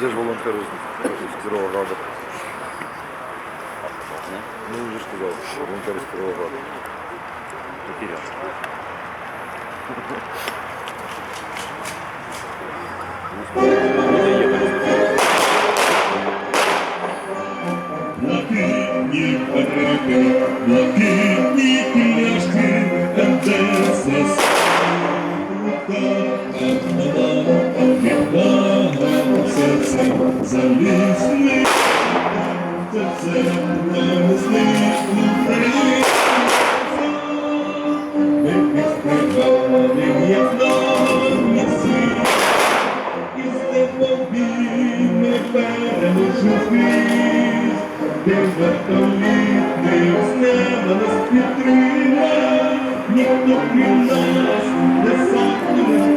Де ж волонтери з Кіровограда? Ну, вже ж сказав, що волонтери з Кіровограда. Блакитні квадрати, блакитні Серце залізний, серце пронесли України. Випив пригадів, як на світ, із теплобійних переможу хвіст, ти вертолітний з неба нас підтримав, ніхто крім нас не віз,